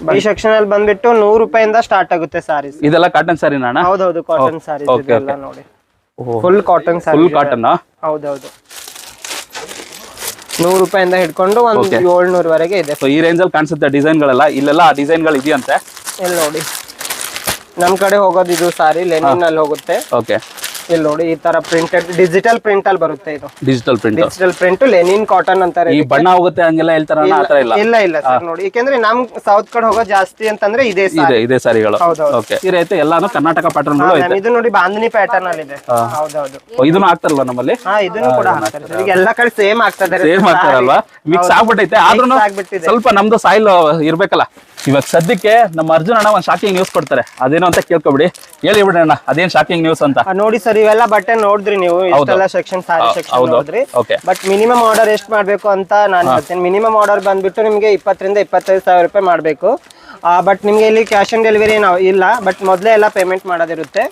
ಈ ಸೆಕ್ಷನ್ ಅಲ್ಲಿ ಬಂದ್ಬಿಟ್ಟು ನೂರು ರೂಪಾಯಿಂದ ಸ್ಟಾರ್ಟ್ ಆಗುತ್ತೆ ಸಾರೀಸ್ ಇದೆಲ್ಲ ಕಾಟನ್ ಸಾರಿ ಅಣ್ಣ ಹೌದೌದು ಕಾಟನ್ ಸಾರೀಸ್ ಇದೆಲ್ಲ okay. ನೋಡಿ. Full cotton sari full cotton ಹೌದೌದು. ನೂರು ರೂಪಾಯಿಂದ ಹಿಡ್ಕೊಂಡು ಒಂದು ಏಳ್ನೂರವರೆಗೆ ಏಳ್ನೂರ ವರೆಗೆ ಇದೆ. ಸೊ ಈ ರೇಂಜ್ ಅಲ್ಲಿ ಕಾಣಿಸುತ್ತೆ ಡಿಸೈನ್ ಗಳೆಲ್ಲ ಇಲ್ಲೆಲ್ಲ ಆ ಡಿಸೈನ್ಗಳು ಇದೆಯಂತೆ? ಇಲ್ಲಿ ನೋಡಿ. ನಮ್ ಕಡೆ ಹೋಗೋದು ಇದು ಸಾರಿ ಲೆನಿನ್ ಅಲ್ಲಿ ಹೋಗುತ್ತೆ. ಓಕೆ. ಇಲ್ಲಿ ನೋಡಿ ಈ ತರ ಪ್ರಿಂಟೆಡ್ ಡಿಜಿಟಲ್ ಪ್ರಿಂಟ್ ಅಲ್ಲಿ ಬರುತ್ತೆ ಇದು. Digital print digital print linen cotton ಅಂತಾರೆ ಈ ಬಣ್ಣ ಹೋಗುತ್ತೆ ಹಂಗೆಲ್ಲ ಹೇಳ್ತಾರಣ್ಣ ಆತರ ಇಲ್ಲ ಇಲ್ಲ. ಇಲ್ಲ ಸರ್ ನೋಡಿ. ಯಾಕೆಂದ್ರೆ ನಮ್ ಸೌತ್ ಕಡೆ ಹೋಗೋ ಜಾಸ್ತಿ ಅಂತಂದ್ರೆ ಇದೇ ಇದೆ ಸಾರಿ ಇದೆ ಸಾರಿಗಳು. ಓಕೆ ಸೀರೆ ಐತೆ ಎಲ್ಲಾನು ಕರ್ನಾಟಕ ಪ್ಯಾಟರ್ನ್ಗಳು ಐತೆ. ಇದು ನೋಡಿ ಬಾಂಧನಿ ಪ್ಯಾಟರ್ನ್ ಅಲ್ಲಿ ಇದೆ. ಹೌದೌದು. ಇದನ್ನು ಹಾಕ್ತಾರಲ್ಲ ನಮ್ಮಲ್ಲಿ? ಹಾ ಇದನ್ನು ಕೂಡ ಹಾಕ್ತಾರೆ ಎಲ್ಲ ಕಡೆ ಸೇಮ್ ಆಗ್ತಾ ಇದಾರೆ ಸೇಮ್ ಆಗ್ತಾರಲ್ವಾ? ಮಿಕ್ಸ್ ಆಗ್ಬಿಟ್ಟೈತೆ. ಆದ್ರೂ ಸ್ವಲ್ಪ ನಮ್ದು ಸಾಯಿಲ್ ಇರ್ಬೇಕಲ್ಲ. ಇವಾಗ ಸದ್ಯಕ್ಕೆ ನಮ್ಮ ಅರ್ಜುನ್ ಅಣ್ಣ ಒಂದ್ ಶಾಕಿಂಗ್ ನ್ಯೂಸ್ ಕೊಡ್ತಾರೆ. ಅದೇನೋ ಅಂತ ಕೇಳ್ಕೊಬಿಡಿ. ಹೇಳಿ ಬಿಡಿ ಅಣ್ಣ ಅದೇನ್ ಶಾಕಿಂಗ್ ನ್ಯೂಸ್ ಅಂತ? ನೋಡಿ ಸರ್ ಇವೆಲ್ಲ ಬಟ್ಟೆ ನೋಡಿದ್ರಿ ನೀವು. ಇಷ್ಟೆಲ್ಲ ಸೆಕ್ಷನ್ ಸಾರಿ ಹೌದು. ಸೆಕ್ಷನ್ ನೋಡಿದ್ರಿ ಬಟ್ ಮಿನಿಮಮ್ ಆರ್ಡರ್ ಎಷ್ಟು ಮಾಡ್ಬೇಕು ಅಂತ ನಾನು ಹೇಳ್ತೀನಿ. ಮಿನಿಮಮ್ ಆರ್ಡರ್ ಬಂದ್ಬಿಟ್ಟು ನಿಮಗೆ ಇಪ್ಪತ್ತರಿಂದ ಇಪ್ಪತ್ತೈದು ಸಾವಿರ ರೂಪಾಯಿ ಮಾಡಬೇಕು. ಬಟ್ ನಿಮಗೆ ಇಲ್ಲಿ ಕ್ಯಾಶ್ ಆನ್ ಡೆಲಿವರಿ ನಾವು ಇಲ್ಲ. ಬಟ್ ಮೊದಲೇ ಎಲ್ಲ ಪೇಮೆಂಟ್ ಮಾಡೋದಿರುತ್ತೆ.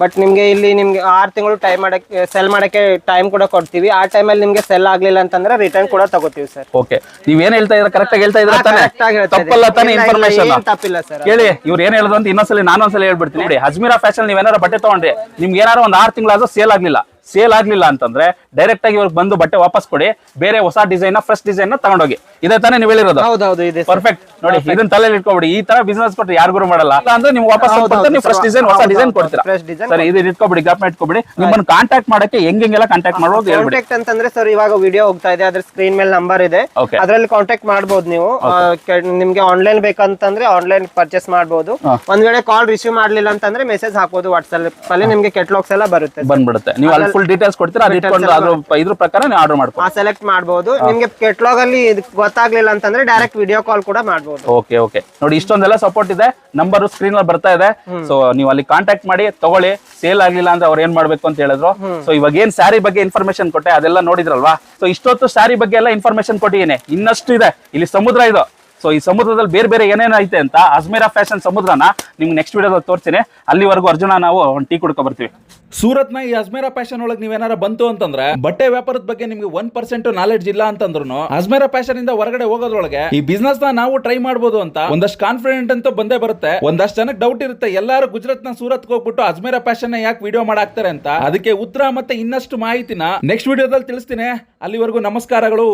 ಬಟ್ ನಿಮಗೆ ಇಲ್ಲಿ ನಿಮ್ಗೆ ಆರು ತಿಂಗಳು ಟೈಮ್ ಮಾಡಕ್ಕೆ ಸೆಲ್ ಮಾಡಕ್ಕೆ ಟೈಮ್ ಕೂಡ ಕೊಡ್ತೀವಿ. ಆ ಟೈಮಲ್ಲಿ ನಿಮಗೆ ಸೆಲ್ ಆಗ್ಲಿಲ್ಲ ಅಂತಂದ್ರೆ ರಿಟರ್ನ್ ಕೂಡ ತಗೋತೀವಿ ಸರ್ ಓಕೆ ನೀವು ಏನು ಹೇಳ್ತಾ ಇದ್ರೆ ಕರೆಕ್ಟ್ ಆಗಿ ಹೇಳ್ತಾ ಇದ್ರೆ ತಾನೇ? correct ಆಗಿ ಹೇಳ್ತಾ ತಪ್ಪಲ್ಲ ತಾನೇ ಇನ್ಫಾರ್ಮೇಶನ್ ತಪ್ಪಿಲ್ಲ ಸರ್ ಕೇಳಿ ಇವ್ರು ಏನು ಹೇಳಿದ್ರು ಅಂತ ಇನ್ನೊಂದ್ಸಲಿ ನಾನು ಒಂದ್ಸಲ ಹೇಳ್ಬಿಡ್ತೀನಿ. ನೋಡಿ ಅಜ್ಮೀರಾ ಫ್ಯಾಷನ್ ನೀವು ಏನಾರ ಬಟ್ಟೆ ತಗೊಂಡ್ರಿ ನಿಮ್ಗೆ ಏನಾರು ಒಂದ್ ಆರು ತಿಂಗಳಾದ್ರೂ ಸೇಲ್ ಆಗ್ಲಿಲ್ಲ. ಸೇಲ್ ಆಗ್ಲಿಲ್ಲ ಅಂತಂದ್ರೆ ಡೈರೆಕ್ಟ್ ಆಗಿ ಇವ್ರಿಗೆ ಬಂದು ಬಟ್ಟೆ ವಾಪಸ್ ಕೊಡಿ. ಬೇರೆ ಹೊಸ ಡಿಸೈನ್ ಫ್ರೆಶ್ ಡಿಸೈನ್ ತಗೊಂಡೋಗಿ. ಇದೇ ತಾನೇ ನೀವು ಹೇಳಿರೋದು. ಹೌದೌದು ಇದೆ. ಪರ್ಫೆಕ್ಟ್ ನೋಡಿ ಇದನ್ನ ತಲೆಯಲ್ಲಿ ಇಟ್ಕೊಬಿಡಿ. ಈ ತರ ಬಿಸ್ನೆಸ್ ಕೊಟ್ರೆ ಯಾರಿಗೂ ಮಾಡಲ್ಲ. ಅಂದ್ರೆ ನೀವು ವಾಪಸ್ ಹೌದು, ಕೊಡ್ತಾರೆ ನೀವು ಹೌದು, ಫ್ರೆಶ್ ಡಿಸೈನ್ ಹೊಸ ಡಿಸೈನ್ ಕೊಡ್ತೀರಾ? ಸರಿ ಇದನ್ನ ಇಟ್ಕೊಬಿಡಿ ಗಾಪ್ ಇಟ್ಕೊಬಿಡಿ ನಿಮ್ಮನ್ನ ಕಾಂಟ್ಯಾಕ್ಟ್ ಮಾಡಕ್ಕೆ ಹೆಂಗೆಲ್ಲ ಕಾಂಟ್ಯಾಕ್ಟ್ ಮಾಡ್ಬೋದು ಹೇಳ್ಬಿಡಿ. ಕಾಂಟ್ಯಾಕ್ಟ್ ಅಂತಂದ್ರೆ ಸರ್ ಇವಾಗ ವಿಡಿಯೋ ಹೋಗ್ತಾ ಇದೆ ಅದ್ರ ಸ್ಕ್ರೀನ್ ಮೇಲೆ ನಂಬರ್ ಇದೆ. ಅದ್ರಲ್ಲಿ ಕಾಂಟ್ಯಾಕ್ಟ್ ಮಾಡಬಹುದು ನೀವು. ನಿಮ್ಗೆ ಆನ್ಲೈನ್ ಬೇಕಂತಂದ್ರೆ ಆನ್ಲೈನ್ ಪರ್ಚೇಸ್ ಮಾಡಬಹುದು ಒಂದ್ ವೇಳೆ ಕಾಲ್ ರಿಸೀವ್ ಮಾಡಲಿಲ್ಲ ಅಂತಂದ್ರೆ ಮೆಸೇಜ್ ಹಾಕೋದು ವಾಟ್ಸ್ಆಪ್ ಅಲ್ಲಿ ನಿಮ್ಗೆ ಕೆಟ್ಲಾಗ್ಸ್ ಎಲ್ಲ ಬರುತ್ತೆ ಬಂದ್ಬಿಡುತ್ತೆ. ನೀವು ಅಲ್ಲಿ ಫುಲ್ ಡೀಟೇಲ್ಸ್ ಕೊಡ್ತೀರಾ ಅದ್ರ ಇದ್ರ ಪ್ರಕಾರ ನೀವು ಆರ್ಡರ್ ಮಾಡ್ಕೊ ಆ ಸೆಲೆಕ್ಟ್ ಮಾಡಬಹುದು ನಿಮ್ಗೆ ಕೆಟ್ಲಾಗ್ ಅಲ್ಲಿ ಗೊತ್ತಾಗ್ಲಿಲ್ಲ ಅಂತಂದ್ರೆ ಡೈರೆಕ್ಟ್ ವಿಡಿಯೋ ಕಾಲ್ ಕೂಡ ಮಾಡಬಹುದು ಓಕೆ ಓಕೆ ನೋಡಿ ಇಷ್ಟೊಂದೆಲ್ಲ ಸಪೋರ್ಟ್ ಇದೆ. ನಂಬರ್ ಸ್ಕ್ರೀನ್ ಅಲ್ಲಿ ಬರ್ತಾ ಇದೆ. ಸೊ ನೀವು ಅಲ್ಲಿ ಕಾಂಟ್ಯಾಕ್ಟ್ ಮಾಡಿ ತಗೊಳ್ಳಿ. ಸೇಲ್ ಆಗ್ಲಿಲ್ಲ ಅಂದ್ರೆ ಅವ್ರು ಏನ್ ಮಾಡ್ಬೇಕು ಅಂತ ಹೇಳಿದ್ರು. ಸೊ ಇವಾಗ ಏನ್ ಸ್ಯಾರಿ ಬಗ್ಗೆ ಇನ್ಫಾರ್ಮೇಶನ್ ಕೊಟ್ಟೆ ಅದೆಲ್ಲ ನೋಡಿದ್ರಲ್ವಾ? ಸೊ ಇಷ್ಟೊತ್ತು ಸ್ಯಾರಿ ಬಗ್ಗೆ ಎಲ್ಲ ಇನ್ಫಾರ್ಮೇಶನ್ ಕೊಟ್ಟಿದ್ದೀನಿ. ಇನ್ನಷ್ಟು ಇದೆ ಇಲ್ಲಿ ಸಮುದ್ರ ಇದು. ಸೊ ಈ ಸಮುದ್ರದಲ್ಲಿ ಬೇರೆ ಬೇರೆ ಏನೇನು ಐತೆ ಅಂತ ಅಜ್ಮೇರಾ ಫ್ಯಾಷನ್ ಸಮುದ್ರನ ನಿಮ್ಗೆ ನೆಕ್ಸ್ಟ್ ವಿಡಿಯೋದಲ್ಲಿ ತೋರಿಸ್ತೀನಿ. ಅಲ್ಲಿವರೆಗೂ ಅರ್ಜುನ, ನಾವು ಒಂದು ಟೀ ಕುಡ್ಕೊ ಬರ್ತೀವಿ. ಸೂರತ್ನ ಈ ಅಜ್ಮೇರಾ ಫ್ಯಾಷನ್ ಒಳಗೆ ನೀವೇನಾರ ಬಂತು ಅಂತಂದ್ರೆ, ಬಟ್ಟೆ ವ್ಯಾಪಾರದ ಬಗ್ಗೆ ನಿಮ್ಗೆ ಒನ್ ಪರ್ಸೆಂಟ್ ನಾಲೆಡ್ಜ್ ಇಲ್ಲ ಅಂತಂದ್ರು ಅಜ್ಮೇರಾ ಫ್ಯಾಷನ್ ಇಂದ ಹೊರಗಡೆ ಹೋಗೋದ್ರೊಳಗೆ ಈ ಬಿಸ್ನೆಸ್ನ ನಾವು ಟ್ರೈ ಮಾಡಬಹುದು ಅಂತ ಒಂದಷ್ಟು ಕಾನ್ಫಿಡೆಂಟ್ ಅಂತ ಬಂದೇ ಬರುತ್ತೆ. ಒಂದಷ್ಟು ಜನಕ್ಕೆ ಡೌಟ್ ಇರುತ್ತೆ, ಎಲ್ಲಾರು ಗುಜರಾತ್ನ ಸೂರತ್ ಹೋಗ್ಬಿಟ್ಟು ಅಜ್ಮೇರಾ ಫ್ಯಾಷನ್ ಯಾಕೆ ವಿಡಿಯೋ ಮಾಡಾಕ್ತಾರೆ ಅಂತ. ಅದಕ್ಕೆ ಉತ್ತರ ಮತ್ತೆ ಇನ್ನಷ್ಟು ಮಾಹಿತಿನ ನೆಕ್ಸ್ಟ್ ವಿಡಿಯೋದಲ್ಲಿ ತಿಳಿಸ್ತೀನಿ. ಅಲ್ಲಿವರೆಗೂ ನಮಸ್ಕಾರಗಳು.